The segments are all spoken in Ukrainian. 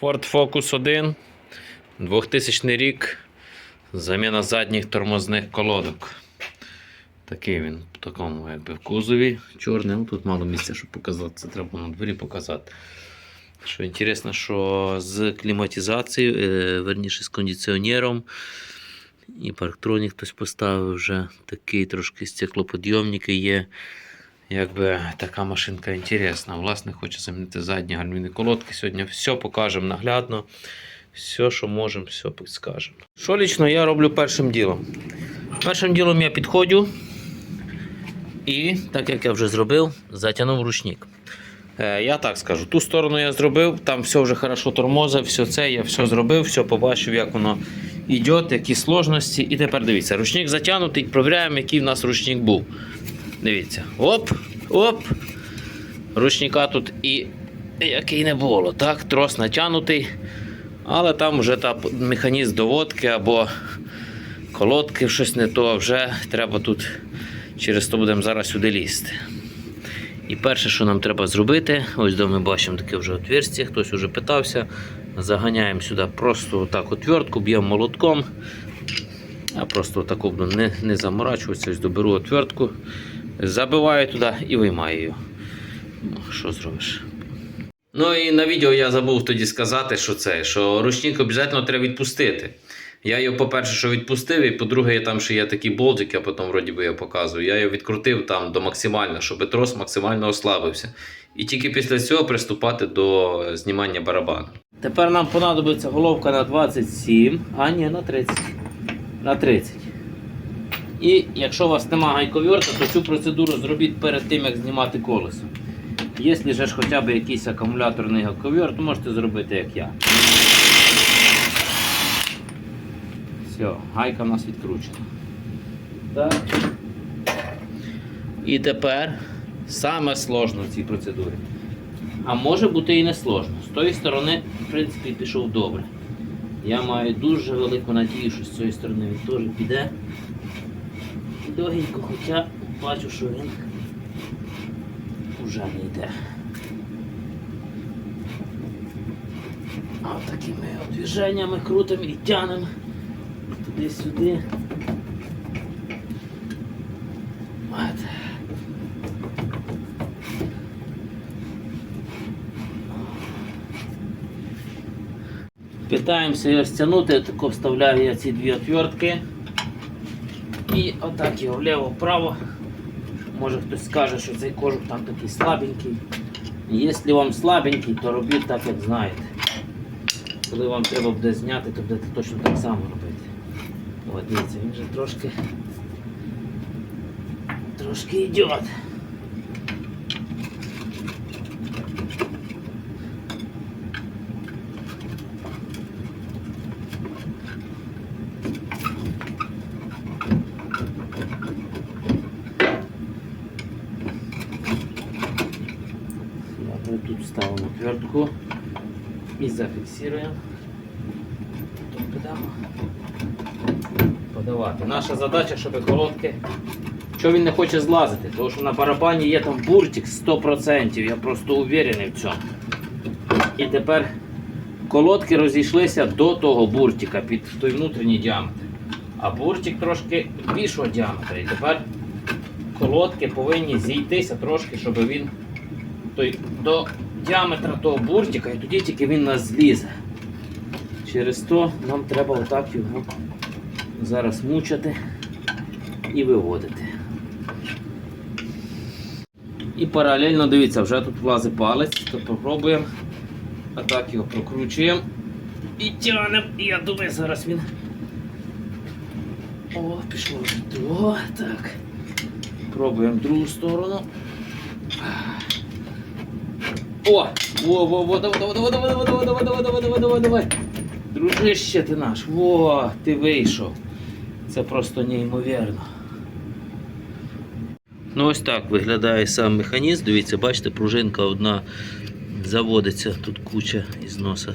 Ford Focus 1, 2000 рік, заміна задніх тормозних колодок. Такий він в такому якби, кузові чорний. Ну, тут мало місця, щоб показати. Це треба на дворі показати. Що інтересно, що з кліматизацією, е, верніше з кондиціонером. І парктронік хтось поставив вже такий трошки стеклоподйомники є. Якби така машинка інтересна. Власне, хоче замінити задні гальмівні колодки. Сьогодні все покажемо наглядно. Все, що можемо, все підскажемо. Що лічно я роблю першим ділом? Першим ділом я підходжу і, так як я вже зробив, затягнув ручник. Е, Я так скажу, ту сторону я зробив, там все вже хорошо тормозив, все це, я все зробив, все побачив, як воно йде, які сложності. І тепер дивіться, ручник затягнутий, провіряємо, який в нас ручник був. Дивіться, оп, оп. Ручника тут і який не було. Так, трос натягнутий, але там вже та механізм доводки або колодки, щось не то, вже треба тут через то будемо зараз сюди лізти. І перше, що нам треба зробити, ось де ми бачимо таке вже отверстие, хтось вже питався. Заганяємо сюди просто отак отвертку, б'ємо молотком. Я просто таку буду не, не заморачуватися, ось доберу отвертку, забиваю туди і виймаю її. Що зробиш? Ну і на відео я забув тоді сказати, що це, що ручник обов'язково треба відпустити. Я його, по-перше, що відпустив, і по-друге, там ще є такий болтик, я потім вроді би я показую. Я його відкрутив там до максимально, щоб трос максимально ослабився. І тільки після цього приступати до знімання барабану. Тепер нам понадобиться головка на 27, а ні, на 30. На 30. І якщо у вас немає гайковерта, то цю процедуру зробіть перед тим, як знімати колесо. Якщо ж хоча б якийсь акумуляторний гайковерт, то можете зробити як я. Все, гайка в нас відкручена. Так. І тепер саме сложно в цій процедурі. А може бути і не сложно. З тої сторони, в принципі, пішов добре. Я маю дуже велику надію, що з цієї сторони він теж піде. Легенько, хоча бачу, що він вже не йде. А такими от движеннями крутимо і тянемо туди-сюди. От. Питаємося його стягнути, тако вставляю я ці дві отвертки. І отак його вліво-вправо. Може хтось скаже, що цей кожух там такий слабенький. Якщо вам слабенький, то робіть так, як знаєте. Коли вам треба буде зняти, то будете точно так само робити. От дивіться, він вже трошки трошки йде. Ладно, тут ставимо отвертку. Тут підемо подавати. Наша задача, щоб колодки. Що він не хоче злазити? Тому що на барабані є там буртик 100%, я просто уверений в цьому. І тепер колодки розійшлися до того буртика під той внутрішній діаметр. А буртик трошки більшого діаметра. І тепер колодки повинні зійтися трошки, щоб він той, до діаметра того буртика, і тоді тільки він нас злізе. Через то нам треба отак його зараз мучити і виводити. І паралельно дивіться, вже тут влазить палець, то попробуємо. А так його прокручуємо і тягнемо. І я думаю, зараз він. О, пішло вже. О, так. Пробуємо другу сторону. О! Во, во, во, давай, давай, давай, давай, давай, давай, давай, давай, давай, давай, давай. Дружище ти наш. Во, ти вийшов. Це просто неймовірно. Ну ось так виглядає сам механізм. Дивіться, бачите, пружинка одна заводиться, тут куча із носа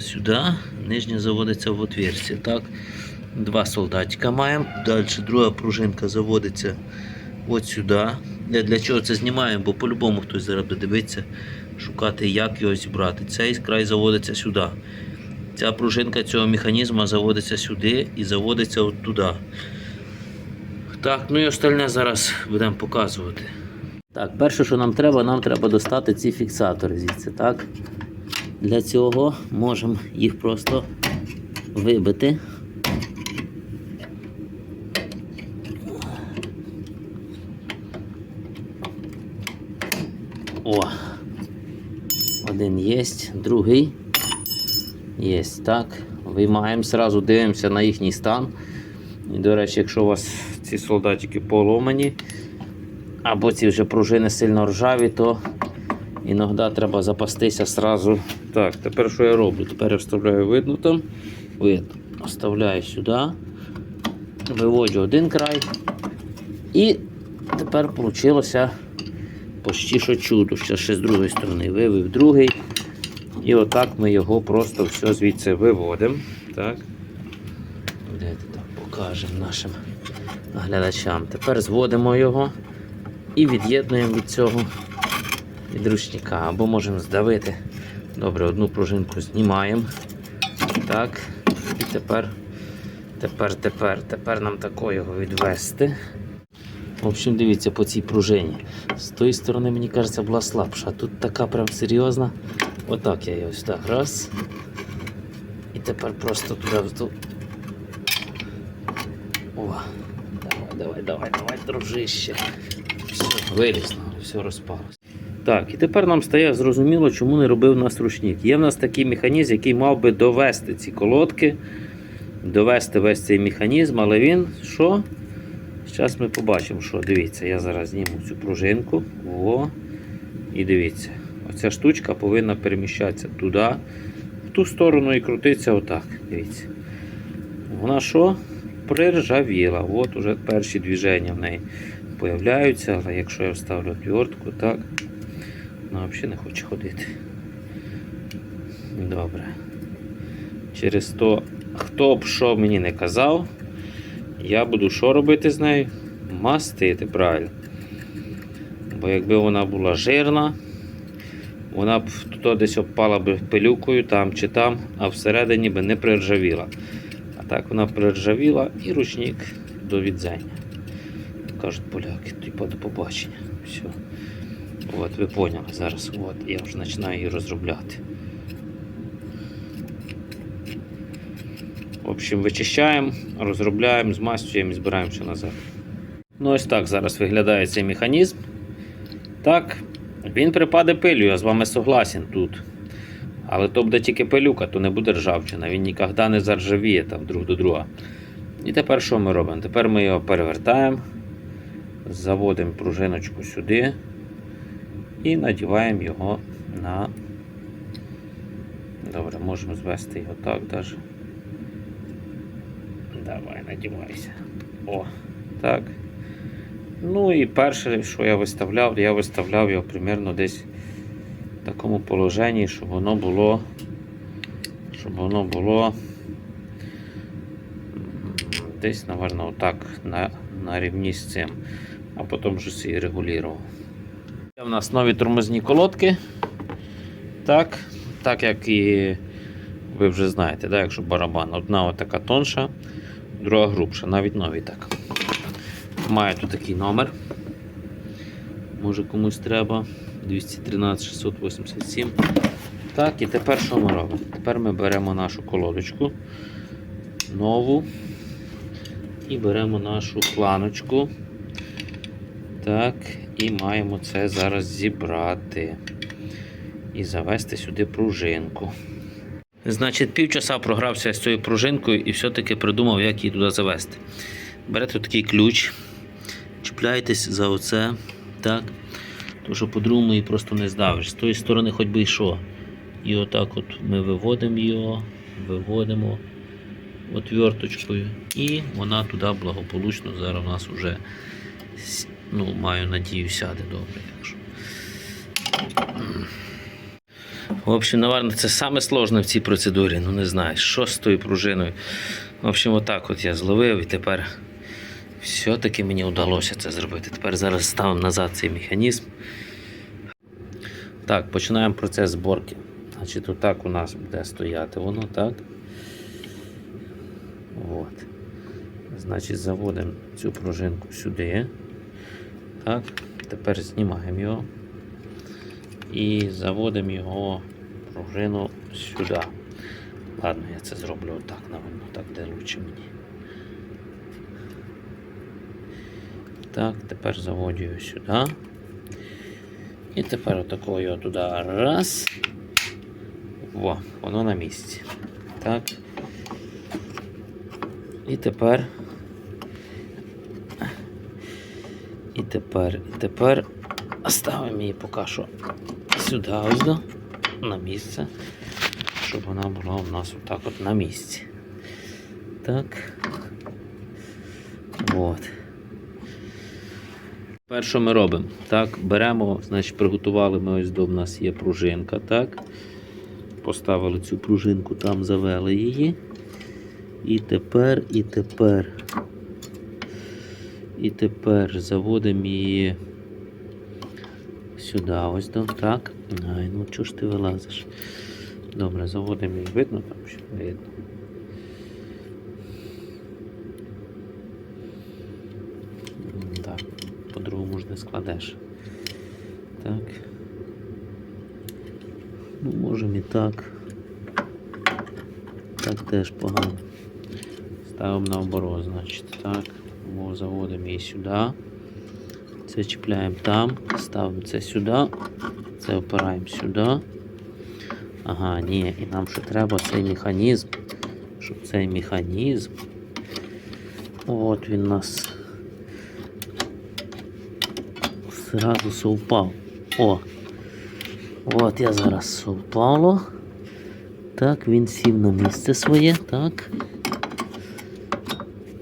сюди, нижня заводиться в отверстие. Так, два солдатика маємо. Далі друга пружинка заводиться от сюди. Я для чого це знімаємо, бо по-любому хтось зараз буде дивитися. шукати, як його зібрати. Цей край заводиться сюди. Ця пружинка цього механізму заводиться сюди і заводиться туди. Так, ну і остальне зараз будемо показувати. Так, перше, що нам треба, нам треба достати ці фіксатори звідси, так? Для цього можемо їх просто вибити. О! Один є, другий. Є, так. Виймаємо, зразу дивимося на їхній стан. І, до речі, якщо у вас ці солдатики поломані, або ці вже пружини сильно ржаві, то іноді треба запастися сразу. Так, тепер що я роблю? Тепер я вставляю видно там. Видно. Вставляю сюди. Виводжу один край. І тепер вийшло почти що чудо. Ще, ще з другої сторони вивів другий. І отак ми його просто все звідси виводимо. Так. Давайте так покажемо нашим глядачам. Тепер зводимо його і від'єднуємо від цього від ручника. Або можемо здавити. Добре, одну пружинку знімаємо. Так. І тепер, тепер, тепер, тепер нам тако його відвести. В общем, дивіться по цій пружині. З тої сторони, мені кажеться, була слабша. Тут така прям серйозна. Отак я її ось так. Раз. І тепер просто туди. О. Давай, давай, давай, давай, дружище. Все, вилізло, все розпалося. Так, і тепер нам стає зрозуміло, чому не робив нас ручник. Є в нас такий механізм, який мав би довести ці колодки, довести весь цей механізм, але він що? Зараз ми побачимо, що дивіться, я зараз зніму цю пружинку. О, і дивіться, оця штучка повинна переміщатися туди, в ту сторону і крутитися отак. Дивіться. Вона що? Приржавіла. От уже перші движення в неї появляються, але якщо я вставлю отвертку, так, вона взагалі не хоче ходити. Добре. Через то, хто б що мені не казав, я буду що робити з нею? Мастити, правильно. Бо якби вона була жирна, вона б туди десь обпала б пилюкою там чи там, а всередині би не приржавіла. А так вона приржавіла і ручник до відзення. Кажуть поляки, типу до побачення. Все. От, ви поняли зараз. От, я вже починаю її розробляти. Общем, вичищаємо, розробляємо, змастюємо і збираємося назад. Ну, ось так зараз виглядає цей механізм. Так, він припаде пилю, я з вами согласен тут. Але то буде тільки пилюка, то не буде ржавчина. Він ніколи не заржавіє там друг до друга. І тепер що ми робимо? Тепер ми його перевертаємо, заводимо пружиночку сюди і надіваємо його на. Добре, можемо звести його так навіть. Давай, надівайся. О, так. Ну і перше, що я виставляв, я виставляв його примерно десь в такому положенні, щоб воно було. Щоб воно було десь, напевно, отак на, на рівні з цим. А потім вже собі регулював. В нас нові тормозні колодки. Так, так як і ви вже знаєте, да, якщо барабан, одна отака тонша, друга грубша, навіть нові так. Має тут такий номер. Може комусь треба. 213 687. Так, і тепер що ми робимо? Тепер ми беремо нашу колодочку нову і беремо нашу планочку. Так, і маємо це зараз зібрати і завести сюди пружинку. Значить, півчаса програвся з цією пружинкою і все-таки придумав, як її туди завести. Берете такий ключ, чіпляєтесь за оце, так, тому що по-другому її просто не здавиш. З тої сторони хоч би і. І отак от ми виводимо його, виводимо отверточкою, і вона туди благополучно зараз у нас вже, ну, маю надію, сяде добре. Якщо. В общем, наверное, це саме сложне в цій процедурі. Ну не знаю, що з тою пружиною. В общем, отак от я зловив і тепер все-таки мені вдалося це зробити. Тепер зараз ставимо назад цей механізм. Так, починаємо процес зборки. Значить, отак у нас буде стояти воно, так? От. Значить, заводимо цю пружинку сюди. Так. Тепер знімаємо його. І заводимо його пружину сюди. Ладно, я це зроблю отак, напевно, так де лучше мені. Так, тепер заводжу його сюди. І тепер отакого його туди раз. Во, воно на місці. Так. І тепер. І тепер, і тепер ставимо її поки що сюди ось до, на місце, щоб вона була у нас отак от на місці. Так. От. Тепер що ми робимо? Так, беремо, значить, приготували ми ось до в нас є пружинка, так. Поставили цю пружинку, там завели її. І тепер, і тепер. І тепер заводимо її сюди, ось до, так. Ай, ну чого ж ти вилазиш? Добре, заводимо її. Видно там що видно. Так, по-другому ж не складеш. Так. Ну, можемо і так. Так теж погано. Ставимо наоборот, значить. Так. Заводимо її сюди. Це чіпляємо там, ставимо це сюди, це опираємо сюди. Ага, ні, і нам ще треба цей механізм, щоб цей механізм. От він у нас зразу совпав. О! От я зараз совпало. Так, він сів на місце своє, так.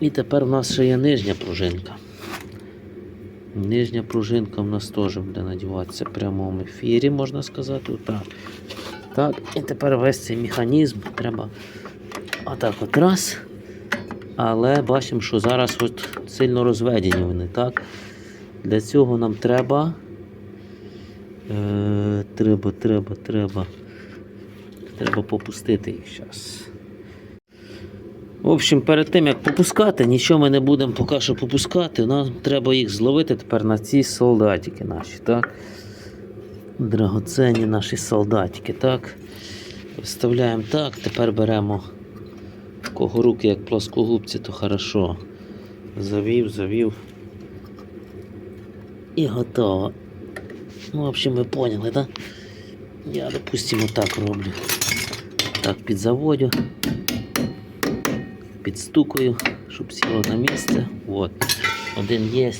І тепер у нас ще є нижня пружинка. Нижня пружинка у нас теж буде надіватися в прямому ефірі, можна сказати. Отак. Так, і тепер весь цей механізм треба отак от раз. Але бачимо, що зараз от сильно розведені вони, так? Для цього нам треба. Е, треба, треба, треба. Треба попустити їх зараз. В общем, перед тим як попускати, нічого ми не будемо поки що попускати. Нам треба їх зловити тепер на ці солдатики наші, так? Драгоценні наші солдатики, так? Вставляємо так, тепер беремо кого руки як плоскогубці, то хорошо. Завів, завів. І готово. Ну, в общем, ви поняли, так? Я, допустимо, так роблю. Так, підзаводю підстукую, щоб сіло на місце. От. Один є.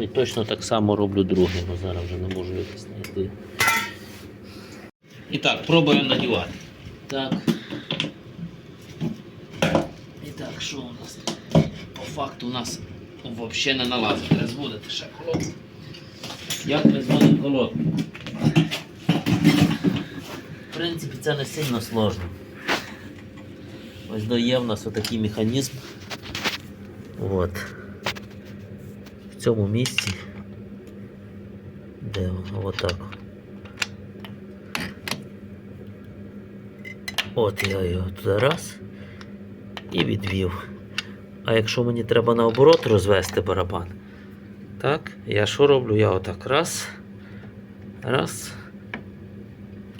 І точно так само роблю другий, бо зараз вже не можу якось знайти. І так, пробуємо надівати. Так. І так, що у нас? По факту у нас взагалі не налазить. Треба зводити ще колодку. Як ми колодку? В принципі, це не сильно сложно. Ось до є в нас отакий механізм. От. В цьому місці. Де? Отак. От я його туди раз і відвів. А якщо мені треба наоборот розвести барабан, так, я що роблю? Я отак раз, раз,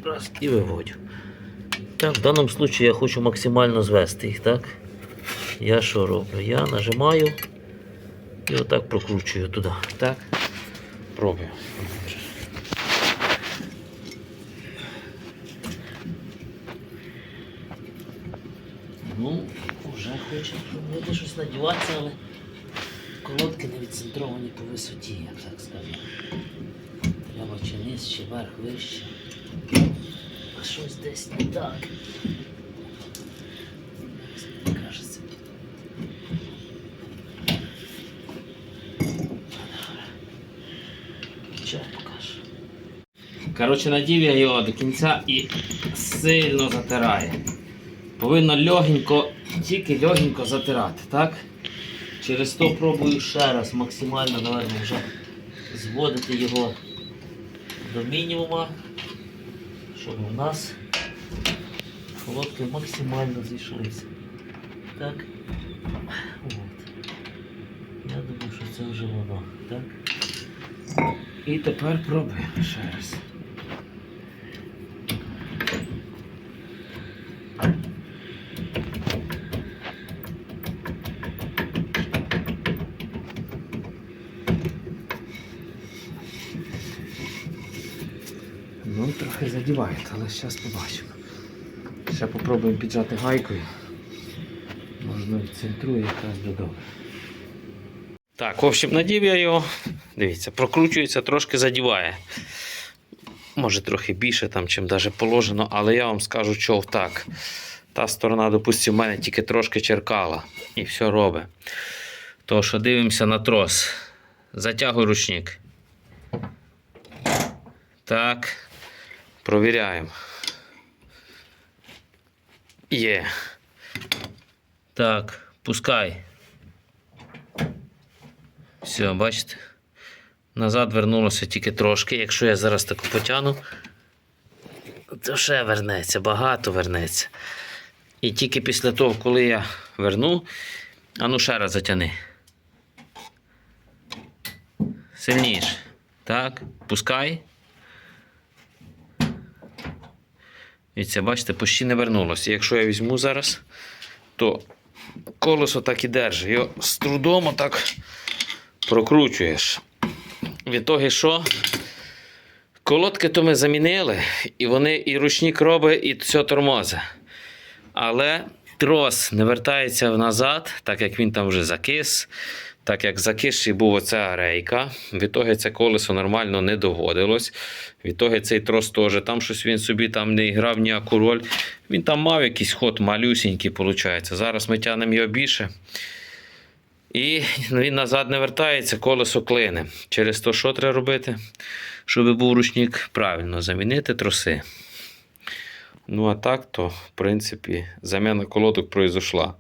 раз і виводю. Так, в даному випадку я хочу максимально звести їх, так? Я що роблю? Я нажимаю і отак прокручую туди. Так? Пробую. Ну, вже хоче пробувати щось надіватися, але колодки не відцентровані по висоті, я б так сказав. Треба чи низ, чи верх вище. Щось десь не так. Коротше, надів я його до кінця і сильно затирає. Повинно легенько, тільки легенько затирати, так? Через то пробую ще раз максимально, наверное, вже зводити його до мінімума, щоб у нас колодки максимально зійшлися. Так. От. Я думаю, що це вже воно. Так. І тепер пробуємо ще раз. Трохи але зараз побачимо. Ще попробуємо піджати гайкою. Можна відцентрую якраз додому. Так, в общем, надів я його. Дивіться, прокручується, трошки задіває. Може трохи більше, там, чим даже положено, але я вам скажу, що так. Та сторона, допустимо, в мене тільки трошки черкала і все робить. То що дивимося на трос. Затягуй ручник. Так. Провіряємо. Є. Так, пускай. Все, бачите? Назад вернулося тільки трошки. Якщо я зараз таку потягну, то ще вернеться, багато вернеться. І тільки після того, коли я верну, а ну ще раз затяни. Сильніше. Так, пускай. І це, бачите, почти не вернулося. Якщо я візьму зараз, то колесо так і держить. Його з трудом отак прокручуєш. Від того, що колодки то ми замінили, і вони і ручні кроби, і все тормози. Але трос не вертається назад, так як він там вже закис. Так як закисший був оця рейка, від того це колесо нормально не догодилось. Від того цей трос теж там щось він собі там не грав ніяку роль. Він там мав якийсь ход малюсінький, виходить. Зараз ми тягнемо його більше. І він назад не вертається, колесо клине. Через то, що треба робити, щоб був ручник правильно замінити троси. Ну, а так, то, в принципі, заміна колодок пройшла.